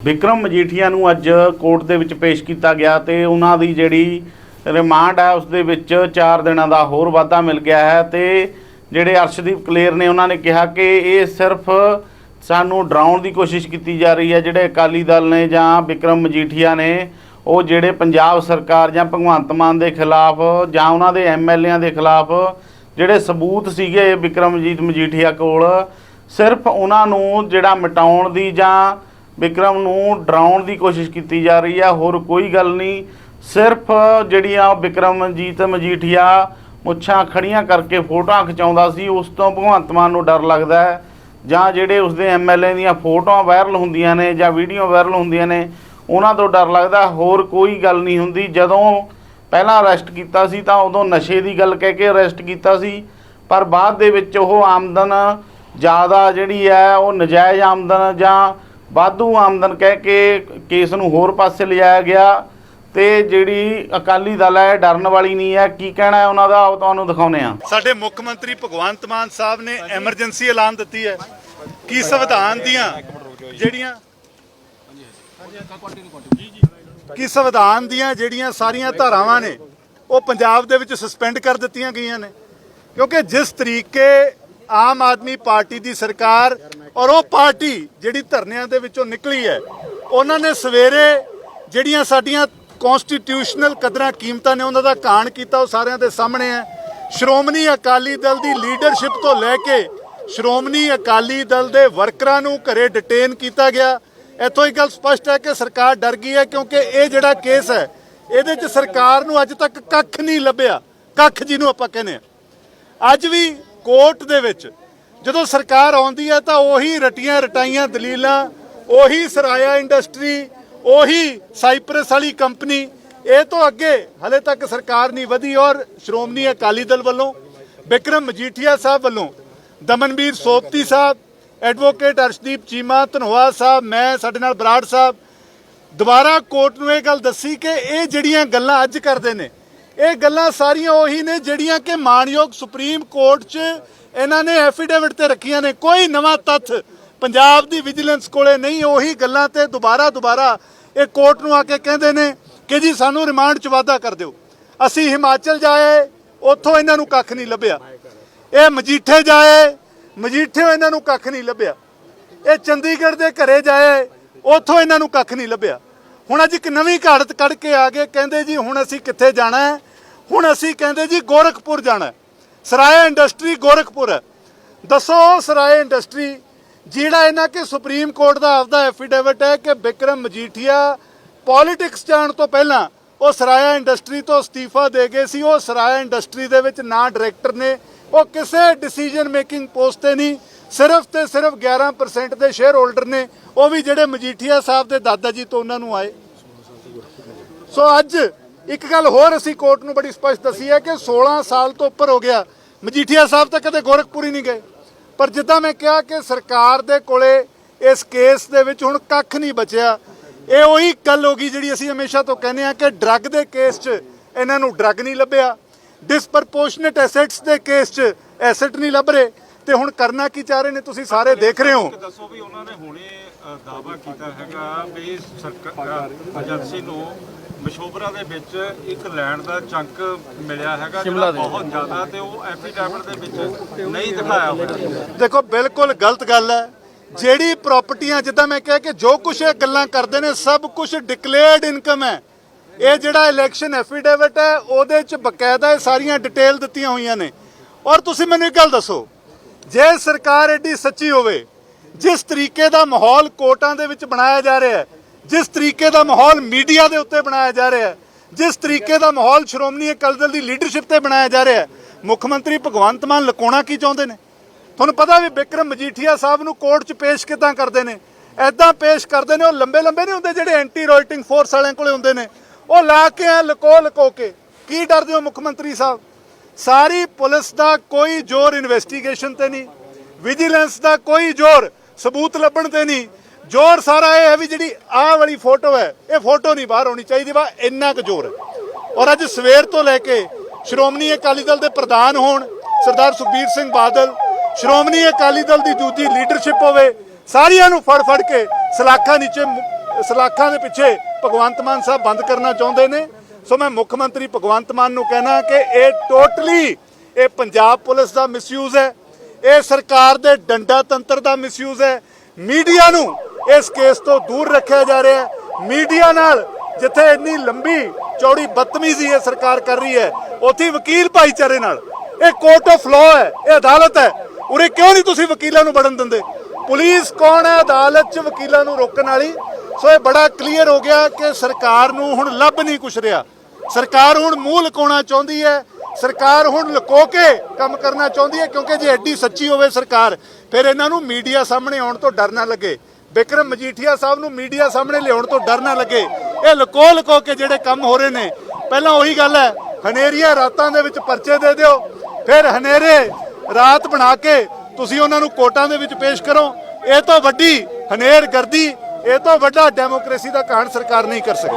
ਵਿਕਰਮ ਮਜੀਠੀਆ ਨੂੰ ਅੱਜ ਕੋਰਟ ਦੇ ਵਿੱਚ ਪੇਸ਼ ਕੀਤਾ ਗਿਆ ਤੇ ਉਹਨਾਂ ਦੀ ਜਿਹੜੀ ਰਿਮਾਂਡ ਹੈ ਉਸ ਦੇ ਵਿੱਚ 4 ਦਿਨਾਂ ਦਾ ਹੋਰ ਵਾਧਾ ਮਿਲ ਗਿਆ ਹੈ ਤੇ ਜਿਹੜੇ ਅਰਸ਼ਦੀਪ ਕਲੇਰ ਨੇ ਉਹਨਾਂ ਨੇ ਕਿਹਾ ਕਿ ਇਹ ਸਿਰਫ ਸਾਨੂੰ ਡਰਾਉਣ ਦੀ ਕੋਸ਼ਿਸ਼ ਕੀਤੀ ਜਾ ਰਹੀ ਹੈ। ਜਿਹੜੇ ਅਕਾਲੀ ਦਲ ਨੇ ਜਾਂ ਵਿਕਰਮ ਮਜੀਠੀਆ ਨੇ, ਉਹ ਜਿਹੜੇ ਪੰਜਾਬ ਸਰਕਾਰ ਜਾਂ ਭਗਵੰਤ ਮਾਨ ਦੇ ਖਿਲਾਫ ਜਾਂ ਉਹਨਾਂ ਦੇ ਐਮਐਲਏਆਂ ਦੇ ਖਿਲਾਫ ਜਿਹੜੇ ਸਬੂਤ ਸੀਗੇ ਵਿਕਰਮਜੀਤ ਮਜੀਠੀਆ ਕੋਲ, ਸਿਰਫ ਉਹਨਾਂ ਨੂੰ ਜਿਹੜਾ ਮਿਟਾਉਣ ਦੀ ਜਾਂ ਵਿਕਰਮ ਨੂੰ ਡਰਾਉਣ ਦੀ ਕੋਸ਼ਿਸ਼ ਕੀਤੀ ਜਾ ਰਹੀ ਹੈ ਹੋਰ ਕੋਈ ਗੱਲ ਨਹੀਂ। ਸਿਰਫ ਜਿਹੜੀਆਂ ਵਿਕਰਮਜੀਤ ਮਜੀਠੀਆ ਮੁੱਛਾਂ ਖੜੀਆਂ ਕਰਕੇ ਫੋਟੋਆਂ ਖਿਚਾਉਂਦਾ ਸੀ, ਉਸ ਤੋਂ ਭਗਵੰਤ ਮਾਨ ਨੂੰ ਡਰ ਲੱਗਦਾ ਹੈ। ਜਾਂ ਜਿਹੜੇ ਉਸਦੇ ਐਮਐਲਏ ਦੀਆਂ ਫੋਟੋਆਂ ਵਾਇਰਲ ਹੁੰਦੀਆਂ ਨੇ ਜਾਂ ਵੀਡੀਓ ਵਾਇਰਲ ਹੁੰਦੀਆਂ ਨੇ, ਉਹਨਾਂ ਤੋਂ ਡਰ ਲੱਗਦਾ, ਹੋਰ ਕੋਈ ਗੱਲ ਨਹੀਂ ਹੁੰਦੀ। ਜਦੋਂ ਪਹਿਲਾਂ ਅਰੈਸਟ ਕੀਤਾ ਸੀ, ਤਾਂ ਉਦੋਂ ਨਸ਼ੇ ਦੀ ਗੱਲ ਕਹਿ ਕੇ ਅਰੈਸਟ ਕੀਤਾ ਸੀ। ਪਰ ਬਾਅਦ ਦੇ ਵਿੱਚ ਉਹ ਆਮਦਨ ਜ਼ਿਆਦਾ ਜਿਹੜੀ ਹੈ, ਉਹ ਨਜਾਇਜ਼ ਆਮਦਨ ਜਾਂ ਵਾਧੂ ਆਮਦਨ ਕਹਿ ਕੇ ਕੇਸ ਨੂੰ ਹੋਰ ਪਾਸੇ ਲਿਜਾਇਆ ਗਿਆ ਤੇ ਜਿਹੜੀ ਅਕਾਲੀ ਦਲ ਹੈ, ਡਰਨ ਵਾਲੀ ਨਹੀਂ ਹੈ। ਕੀ ਕਹਿਣਾ ਹੈ ਉਹਨਾਂ ਦਾ? ਉਹ ਤੁਹਾਨੂੰ ਦਿਖਾਉਨੇ ਆ ਸਾਡੇ ਮੁੱਖ ਮੰਤਰੀ ਭਗਵੰਤ ਮਾਨ ਸਾਹਿਬ ਨੇ ਐਮਰਜੈਂਸੀ ਐਲਾਨ ਦਿੱਤੀ ਹੈ। ਕਿ ਸੰਵਿਧਾਨ ਦੀਆਂ ਜਿਹੜੀਆਂ ਕਿ ਸੰਵਿਧਾਨ ਦੀਆਂ ਜਿਹੜੀਆਂ ਸਾਰੀਆਂ ਧਾਰਾਵਾਂ ਨੇ, ਉਹ ਪੰਜਾਬ ਦੇ ਵਿੱਚ ਸਸਪੈਂਡ ਕਰ ਦਿੱਤੀਆਂ ਗਈਆਂ ਨੇ। ਕਿਉਂਕਿ ਜਿਸ ਤਰੀਕੇ ਆਮ ਆਦਮੀ ਪਾਰਟੀ ਦੀ ਸਰਕਾਰ ਔਰ ਉਹ ਪਾਰਟੀ ਜਿਹੜੀ ਧਰਨਿਆਂ ਦੇ ਵਿੱਚੋਂ ਨਿਕਲੀ ਹੈ, ਉਹਨਾਂ ਨੇ ਸਵੇਰੇ ਜਿਹੜੀਆਂ ਸਾਡੀਆਂ ਕਨਸਟੀਟਿਊਸ਼ਨਲ ਕਦਰਾਂ ਕੀਮਤਾਂ ਨੇ, ਉਹਨਾਂ ਦਾ ਕਾਣ ਕੀਤਾ, ਉਹ ਸਾਰਿਆਂ ਦੇ ਸਾਹਮਣੇ ਹੈ। ਸ਼੍ਰੋਮਣੀ ਅਕਾਲੀ ਦਲ ਦੀ ਲੀਡਰਸ਼ਿਪ ਤੋਂ ਲੈ ਕੇ ਸ਼੍ਰੋਮਣੀ ਅਕਾਲੀ ਦਲ ਦੇ ਵਰਕਰਾਂ ਨੂੰ ਘਰੇ ਡਿਟੇਨ ਕੀਤਾ ਗਿਆ। ਇੱਥੋਂ ਇੱਕ ਗੱਲ ਸਪਸ਼ਟ ਹੈ ਕਿ ਸਰਕਾਰ ਡਰ ਗਈ ਹੈ ਕਿਉਂਕਿ ਇਹ ਜਿਹੜਾ ਕੇਸ ਹੈ, ਇਹਦੇ 'ਚ ਸਰਕਾਰ ਨੂੰ ਅੱਜ ਤੱਕ ਕੱਖ ਨਹੀਂ ਲੱਭਿਆ। ਕੱਖ ਜਿਹਨੂੰ ਆਪਾਂ ਕਹਿੰਦੇ ਆ ਅੱਜ ਵੀ ਕੋਰਟ ਦੇ ਵਿੱਚ। ਜਦੋਂ ਸਰਕਾਰ ਆਉਂਦੀ ਹੈ ਤਾਂ ਉਹੀ ਰਟੀਆਂ ਰਟਾਈਆਂ, ਦਲੀਲਾਂ, ਉਹੀ ਸਰਾਇਆ ਇੰਡਸਟਰੀ, ਉਹੀ ਸਾਈਪ੍ਰਸ ਵਾਲੀ ਕੰਪਨੀ। ਇਹ ਤੋਂ ਅੱਗੇ ਹਲੇ ਤੱਕ ਸਰਕਾਰ ਨਹੀਂ ਵਧੀ ਔਰ ਸ਼੍ਰੋਮਣੀ ਅਕਾਲੀ ਦਲ ਵੱਲੋਂ, ਬਿਕਰਮ ਮਜੀਠੀਆ ਸਾਹਿਬ ਵੱਲੋਂ, ਦਮਨਵੀਰ ਸੋਪਤੀ ਸਾਹਿਬ, ਐਡਵੋਕੇਟ ਅਰਸ਼ਦੀਪ ਚੀਮਾ, ਧਨੋਆ ਸਾਹਿਬ, ਮੈਂ, ਸਾਡੇ ਨਾਲ ਬਰਾੜ ਸਾਹਿਬ, ਦੁਬਾਰਾ ਕੋਰਟ ਨੂੰ ਇਹ ਗੱਲ ਦੱਸੀ ਕਿ ਇਹ ਜਿਹੜੀਆਂ ਗੱਲਾਂ ਅੱਜ ਕਰਦੇ ਨੇ ਇਹ ਗੱਲਾਂ ਸਾਰੀਆਂ ਉਹੀ ਨੇ ਜਿਹੜੀਆਂ ਕਿ ਮਾਨਯੋਗ ਸੁਪਰੀਮ ਕੋਰਟ 'ਚ ਇਹਨਾਂ ਨੇ ਐਫੀਡੇਵਿਟ ਤੇ ਰੱਖੀਆਂ ਨੇ। ਕੋਈ ਨਵਾਂ ਤੱਥ ਪੰਜਾਬ ਦੀ ਵਿਜੀਲੈਂਸ ਕੋਲੇ ਨਹੀਂ, ਉਹੀ ਗੱਲਾਂ ਤੇ ਦੁਬਾਰਾ ਦੁਬਾਰਾ ਇਹ ਕੋਰਟ ਨੂੰ ਆ ਕੇ ਕਹਿੰਦੇ ਨੇ ਕਿ ਜੀ ਸਾਨੂੰ ਰਿਮਾਂਡ 'ਚ ਵਾਧਾ ਕਰ ਦਿਓ। ਅਸੀਂ ਹਿਮਾਚਲ ਜਾਏ, ਉੱਥੋਂ ਇਹਨਾਂ ਨੂੰ ਕੱਖ ਨਹੀਂ ਲੱਭਿਆ। ਇਹ ਮਜੀਠੇ ਜਾਏ, ਮਜੀਠੇ ਇਹਨਾਂ ਨੂੰ ਕੱਖ ਨਹੀਂ ਲੱਭਿਆ। ਇਹ ਚੰਡੀਗੜ੍ਹ ਦੇ ਘਰੇ ਜਾਏ, ਉੱਥੋਂ ਇਹਨਾਂ ਨੂੰ ਕੱਖ ਨਹੀਂ ਲੱਭਿਆ। ਹੁਣ ਅੱਜ ਇੱਕ ਨਵੀਂ ਘਾੜਤ ਕੱਢ ਕੇ ਆ ਗਏ, ਕਹਿੰਦੇ ਜੀ ਹੁਣ ਅਸੀਂ ਕਿੱਥੇ ਜਾਣਾ ਹੈ? ਹੁਣ ਅਸੀਂ ਕਹਿੰਦੇ ਜੀ ਗੋਰਖਪੁਰ ਜਾਣਾ ਹੈ। ਸਰਾਇਆ ਇੰਡਸਟਰੀ ਗੋਰਖਪੁਰ ਹੈ। ਦੱਸੋ ਉਹ ਸਰਾਇਆ ਇੰਡਸਟਰੀ, ਜਿਹੜਾ ਇਹਨਾਂ ਕਿ ਸੁਪਰੀਮ ਕੋਰਟ ਦਾ ਆਪਦਾ ਐਫੀਡੇਵਿਟ ਹੈ ਕਿ ਵਿਕਰਮ ਮਜੀਠੀਆ ਪੋਲਿਟਿਕਸ ਜਾਣ ਤੋਂ ਪਹਿਲਾਂ ਉਹ ਸਰਾਇਆ ਇੰਡਸਟਰੀ ਤੋਂ ਅਸਤੀਫਾ ਦੇ ਗਏ ਸੀ, ਉਹ ਸਰਾਇਆ ਇੰਡਸਟਰੀ ਦੇ ਵਿੱਚ ਨਾ ਡਾਇਰੈਕਟਰ ਨੇ, ਉਹ ਕਿਸੇ ਡਿਸੀਜਨ ਮੇਕਿੰਗ ਪੋਸਟ ਤੇ ਨਹੀਂ, ਸਿਰਫ ਤੇ ਸਿਰਫ 11% ਦੇ ਸ਼ੇਅਰ ਹੋਲਡਰ ਨੇ, ਉਹ ਵੀ ਜਿਹੜੇ ਮਜੀਠੀਆ ਸਾਹਿਬ ਦੇ ਦਾਦਾ ਜੀ ਤੋਂ ਉਹਨਾਂ ਨੂੰ ਆਏ। ਸੋ ਅੱਜ ਇੱਕ ਗੱਲ ਹੋਰ ਅਸੀਂ ਕੋਰਟ ਨੂੰ ਬੜੀ ਸਪਸ਼ਟ ਦੱਸੀ ਹੈ ਕਿ 16 ਸਾਲ ਤੋਂ ਉੱਪਰ ਹੋ ਗਿਆ। ਮਜੀਠੀਆ ਸਾਹਿਬ ਤਾਂ ਕਦੇ ਗੋਰਖਪੁਰ ਹੀ ਨਹੀਂ ਗਏ। ਪਰ ਜਿੱਦਾਂ ਮੈਂ ਕਿਹਾ ਕਿ ਸਰਕਾਰ ਦੇ ਕੋਲੇ ਇਸ ਕੇਸ ਦੇ ਵਿੱਚ ਹੁਣ ਕੱਖ ਨਹੀਂ ਬਚਿਆ। ਇਹ ਉਹੀ ਗੱਲ ਹੋ ਗਈ ਜਿਹੜੀ ਅਸੀਂ ਹਮੇਸ਼ਾ ਤੋਂ ਕਹਿੰਦੇ ਆ ਕਿ ਡਰੱਗ ਦੇ ਕੇਸ 'ਚ ਇਹਨਾਂ ਨੂੰ ਡਰੱਗ ਨਹੀਂ ਲੱਭਿਆ। ਡਿਸਪਰਪੋਰਸ਼ਨੇਟ ਐਸੈਟਸ ਦੇ ਕੇਸ 'ਚ ਐਸੈਟ ਨਹੀਂ ਲੱਭ ਰਹੇ। ਤੇ ਹੁਣ ਕਰਨਾ ਕੀ ਚਾਹ ਰਹੇ ਨੇ ਤੁਸੀਂ ਸਾਰੇ ਦੇਖ ਰਹੇ ਹੋ। ਦੱਸੋ ਵੀ ਉਹਨਾਂ ਨੇ ਹੁਣੇ ਅ, ਦਾਅਵਾ ਕੀਤਾ ਹੈਗਾ ਵੀ ਸਰਕਾਰ ਏਜੰਸੀ ਨੂੰ ਮਸ਼ੋਬਰਾ ਦੇ ਵਿੱਚ ਇੱਕ ਲੈਂਡ ਦਾ ਚੰਕ ਮਿਲਿਆ ਹੈਗਾ ਜਿਹੜਾ ਬਹੁਤ ਜ਼ਿਆਦਾ ਤੇ ਉਹ ਐਫੀਡੈਵਿਟ ਦੇ ਵਿੱਚ ਨਹੀਂ ਦਿਖਾਇਆ ਹੋਇਆ। ਦੇਖੋ ਬਿਲਕੁਲ ਗਲਤ ਗੱਲ ਹੈ। ਜਿਹੜੀ ਪ੍ਰਾਪਰਟੀਆਂ ਜਿੱਦਾਂ ਮੈਂ ਕਿਹਾ ਕਿ ਜੋ ਕੁਝ ਇਹ ਗੱਲਾਂ ਕਰਦੇ ਨੇ ਸਭ ਕੁਝ ਡਿਕਲੇਅਰਡ ਇਨਕਮ ਹੈ। ਇਹ ਜਿਹੜਾ ਇਲੈਕਸ਼ਨ ਐਫੀਡੇਵਿਟ ਹੈ ਉਹਦੇ ਚ ਬਕਾਇਦਾ ਇਹ ਸਾਰੀਆਂ ਡਿਟੇਲ ਦਿੱਤੀਆਂ ਹੋਈਆਂ ਨੇ। ਔਰ ਤੁਸੀਂ ਮੈਨੂੰ ਇੱਕ ਗੱਲ ਦੱਸੋ ਜੇ ਸਰਕਾਰ ਐਡੀ ਸੱਚੀ ਹੋਵੇ ਜਿਸ ਤਰੀਕੇ ਦਾ ਮਾਹੌਲ ਕੋਰਟਾਂ ਦੇ ਵਿੱਚ ਬਣਾਇਆ ਜਾ ਰਿਹਾ ਹੈ ਜਿਸ ਤਰੀਕੇ ਦਾ ਮਾਹੌਲ ਮੀਡੀਆ ਦੇ ਉੱਤੇ ਬਣਾਇਆ ਜਾ ਰਿਹਾ ਹੈ, ਜਿਸ ਤਰੀਕੇ ਦਾ ਮਾਹੌਲ ਸ਼੍ਰੋਮਣੀ ਅਕਾਲੀ ਦਲ ਦੀ ਲੀਡਰਸ਼ਿਪ ਤੇ ਬਣਾਇਆ ਜਾ ਰਿਹਾ ਹੈ, ਮੁੱਖ ਮੰਤਰੀ ਭਗਵੰਤ ਮਾਨ ਲੁਕਾਉਣਾ ਕੀ ਚਾਹੁੰਦੇ ਨੇ? ਤੁਹਾਨੂੰ ਪਤਾ ਵੀ ਬਿਕਰਮ ਮਜੀਠੀਆ ਸਾਹਿਬ ਨੂੰ ਕੋਰਟ 'ਚ ਪੇਸ਼ ਕਿਦਾਂ ਕਰਦੇ ਨੇ? ਐਦਾਂ ਪੇਸ਼ ਕਰਦੇ ਨੇ, ਉਹ ਲੰਬੇ ਲੰਬੇ ਨਹੀਂ ਹੁੰਦੇ ਜਿਹੜੇ ਐਂਟੀ ਰੋਇਟਿੰਗ ਫੋਰਸ ਵਾਲਿਆਂ ਕੋਲੇ ਹੁੰਦੇ ਨੇ? ਉਹ ਲਾ ਕੇ ਆ ਲਕੋ ਲਕੋ ਕੇ, ਕੀ ਡਰਦੇ ਹੋ ਮੁੱਖ ਮੰਤਰੀ ਸਾਹਿਬ? ਸਾਰੀ ਪੁਲਿਸ ਦਾ ਕੋਈ ਜ਼ੋਰ ਇਨਵੈਸਟੀਗੇਸ਼ਨ ਤੇ ਨਹੀਂ ਵਿਜੀਲੈਂਸ ਦਾ ਕੋਈ ਜ਼ੋਰ ਸਬੂਤ ਲੱਭਣ ਤੇ ਨਹੀਂ ਜ਼ੋਰ ਸਾਰਾ ਇਹ ਹੈ ਵੀ ਜਿਹੜੀ ਆਹ ਵਾਲੀ ਫੋਟੋ ਹੈ, ਇਹ ਫੋਟੋ ਨਹੀਂ ਬਾਹਰ ਹੋਣੀ ਚਾਹੀਦੀ ਵਾ ਇੰਨਾ ਕੁ ਜ਼ੋਰ ਹੈ। ਔਰ ਅੱਜ ਸਵੇਰ ਤੋਂ ਲੈ ਕੇ ਸ਼੍ਰੋਮਣੀ ਅਕਾਲੀ ਦਲ ਦੇ ਪ੍ਰਧਾਨ ਹੋਣ, ਸਰਦਾਰ ਸੁਖਬੀਰ ਸਿੰਘ ਬਾਦਲ, ਸ਼੍ਰੋਮਣੀ ਅਕਾਲੀ ਦਲ ਦੀ ਦੂਜੀ ਲੀਡਰਸ਼ਿਪ ਹੋਵੇ, ਸਾਰਿਆਂ ਨੂੰ ਫੜ ਫੜ ਕੇ ਸਲਾਖਾਂ ਨੀਚੇ ਸਲਾਖਾਂ ਦੇ ਪਿੱਛੇ ਭਗਵੰਤ ਮਾਨ ਸਾਹਿਬ ਬੰਦ ਕਰਨਾ ਚਾਹੁੰਦੇ ਨੇ। ਸੋ ਮੈਂ ਮੁੱਖ ਮੰਤਰੀ ਭਗਵੰਤ ਮਾਨ ਨੂੰ ਕਹਿਣਾ ਕਿ ਇਹ ਟੋਟਲੀ ਇਹ ਪੰਜਾਬ ਪੁਲਿਸ ਦਾ ਮਿਸਯੂਜ਼ ਹੈ, ਇਹ ਸਰਕਾਰ ਦੇ ਡੰਡਾ ਤੰਤਰ ਦਾ ਮਿਸਯੂਜ਼ ਹੈ, ਮੀਡੀਆ ਨੂੰ ਇਸ ਕੇਸ ਤੋਂ ਦੂਰ ਰੱਖਿਆ ਜਾ ਰਿਹਾ ਹੈ। ਮੀਡੀਆ ਨਾਲ ਜਿੱਥੇ ਇੰਨੀ ਲੰਬੀ ਚੌੜੀ ਬਦਤਮੀਜ਼ੀ ਇਹ ਸਰਕਾਰ ਕਰ ਰਹੀ ਹੈ, ਉੱਥੇ ਵਕੀਲ ਭਾਈਚਾਰੇ ਨਾਲ। ਇਹ ਕੋਰਟ ਆਫ ਲਾਅ ਹੈ, ਇਹ ਅਦਾਲਤ ਹੈ। ਉਰੇ ਕਿਉਂ ਨਹੀਂ ਤੁਸੀਂ ਵਕੀਲਾਂ ਨੂੰ ਵੜਨ ਦਿੰਦੇ? ਪੁਲਿਸ ਕੌਣ ਹੈ? ਅਦਾਲਤ 'ਚ ਵਕੀਲਾਂ ਨੂੰ ਰੋਕਣ ਵਾਲੀ। ਸੋ ਇਹ ਬੜਾ ਕਲੀਅਰ ਹੋ ਗਿਆ ਕਿ ਸਰਕਾਰ ਨੂੰ ਹੁਣ ਲੱਭ ਨਹੀਂ ਕੁਛ ਰਿਹਾ। ਸਰਕਾਰ ਹੁਣ ਮੂੰਹ ਲੁਕਾਉਣਾ ਚਾਹੁੰਦੀ ਹੈ। ਸਰਕਾਰ ਹੁਣ ਲੁਕੋ ਕੇ ਕੰਮ ਕਰਨਾ ਚਾਹੁੰਦੀ ਹੈ, ਕਿਉਂਕਿ ਜੇ ਐਡੀ ਸੱਚੀ ਹੋਵੇ ਸਰਕਾਰ, ਫਿਰ ਇਹਨਾਂ ਨੂੰ ਮੀਡੀਆ ਸਾਹਮਣੇ ਆਉਣ ਤੋਂ ਡਰ ਨਾ ਲੱਗੇ। ਬਿਕਰਮ ਮਜੀਠੀਆ ਸਾਹਿਬ ਨੂੰ ਮੀਡੀਆ ਸਾਹਮਣੇ ਲਿਆਉਣ ਤੋਂ ਡਰ ਨਾ ਲੱਗੇ। ਇਹ ਲੁਕੋ ਲੁਕੋ ਕੇ ਜਿਹੜੇ ਕੰਮ ਹੋ ਰਹੇ ਨੇ। ਪਹਿਲਾਂ ਉਹੀ ਗੱਲ ਹੈ, ਹਨੇਰੀਆਂ ਰਾਤਾਂ ਦੇ ਵਿੱਚ ਪਰਚੇ ਦੇ ਦਿਓ, ਫਿਰ ਹਨੇਰੇ ਰਾਤ ਬਣਾ ਕੇ ਤੁਸੀਂ ਉਹਨਾਂ ਨੂੰ ਕੋਰਟਾਂ ਦੇ ਵਿੱਚ ਪੇਸ਼ ਕਰੋ। ਇਹ ਤੋਂ ਵੱਡੀ ਹਨੇਰ ਗਰਦੀ ਇਹ ਤੋਂ ਵੱਡਾ ਡੈਮੋਕ੍ਰੇਸੀ ਦਾ ਕਹਾਣ ਸਰਕਾਰ ਨਹੀਂ ਕਰ ਸਕਦੀ।